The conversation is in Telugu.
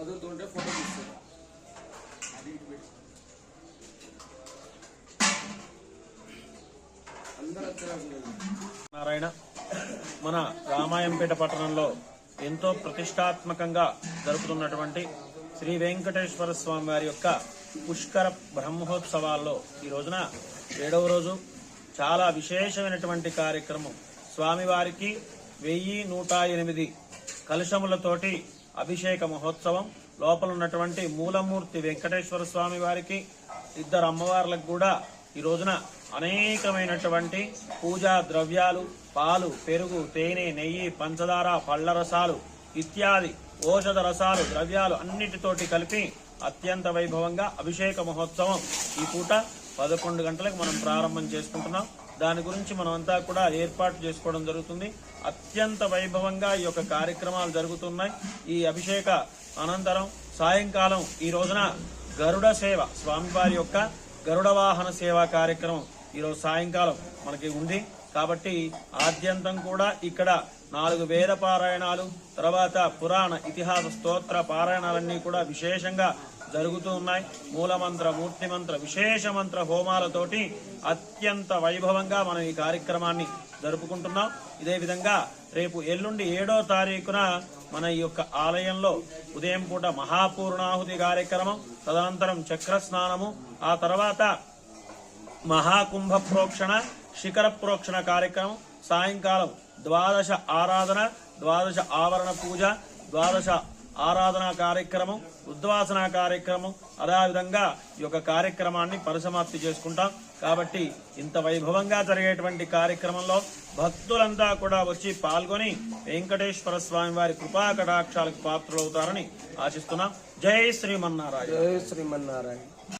ఉంటే ఫోటో తీస్తారు. అది నారాయణ మన రామాయంపేట పట్టణంలో ఎంతో ప్రతిష్టాత్మకంగా జరుపుతున్నటువంటి శ్రీ వెంకటేశ్వర స్వామి వారి యొక్క పుష్కర బ్రహ్మోత్సవాల్లో ఈ రోజున ఏడవ రోజు చాలా విశేషమైనటువంటి కార్యక్రమం. స్వామివారికి వెయ్యి నూట ఎనిమిది కలశములతోటి అభిషేక మహోత్సవం. లోపల ఉన్నటువంటి మూలమూర్తి వెంకటేశ్వర స్వామి వారికి ఇద్దరు అమ్మవార్లకు కూడా ఈ రోజున అనేకమైనటువంటి పూజా ద్రవ్యాలు పాలు పెరుగు తేనె నెయ్యి పంచదార పళ్ళ రసాలు ఇత్యాది ఔషధ రసాలు ద్రవ్యాలు అన్నిటితోటి కలిపి అత్యంత వైభవంగా అభిషేక మహోత్సవం. ఈ పూట పదకొండు గంటలకు మనం ప్రారంభం చేసుకుంటున్నాం. దాని గురించి మనమంతా కూడా ఏర్పాటు చేసుకోవడం జరుగుతుంది. అత్యంత వైభవంగా ఈ యొక్క కార్యక్రమాలు జరుగుతున్నాయి. ఈ అభిషేక అనంతరం సాయంకాలం ఈ రోజున గరుడ సేవ స్వామివారి యొక్క గరుడ వాహన సేవా కార్యక్రమం ఈరోజు సాయంకాలం మనకి ఉంది. కాబట్టి ఆద్యంతం కూడా ఇక్కడ నాలుగు వేద పారాయణాలు తర్వాత పురాణ ఇతిహాస స్తోత్ర పారాయణాలన్నీ కూడా విశేషంగా జరుగుతూ ఉన్నాయి. మూలమంత్ర మూర్తి మంత్ర విశేష మంత్ర హోమాలతోటి అత్యంత వైభవంగా మనం ఈ కార్యక్రమాన్ని జరుపుకుంటున్నాం. ఇదే విధంగా రేపు ఎల్లుండి ఏడో తారీఖున మన ఈ యొక్క ఆలయంలో ఉదయం పూట మహాపూర్ణాహుతి కార్యక్రమం తదనంతరం చక్ర స్నానము ఆ తర్వాత మహాకుంభ ప్రోక్షణ శిఖర ప్రోక్షణ కార్యక్రమం సాయంకాలం ద్వాదశ ఆరాధన ద్వాదశ ఆవరణ పూజ ద్వాదశ ఆరాధన కార్యక్రమం ఉద్వాసన కార్యక్రమం. అదేవిధంగా ఈ యొక్క కార్యక్రమాన్ని పరిసమాప్తి చేసుకుంటాం. కాబట్టి ఇంత వైభవంగా జరిగేటువంటి కార్యక్రమంలో భక్తులంతా కూడా వచ్చి పాల్గొని వెంకటేశ్వర స్వామి వారి కృపా కటాక్షాలకు పాత్రలవుతారని ఆశిస్తున్నాం. జై శ్రీమన్నారాయణ. జై శ్రీమన్నారాయణ.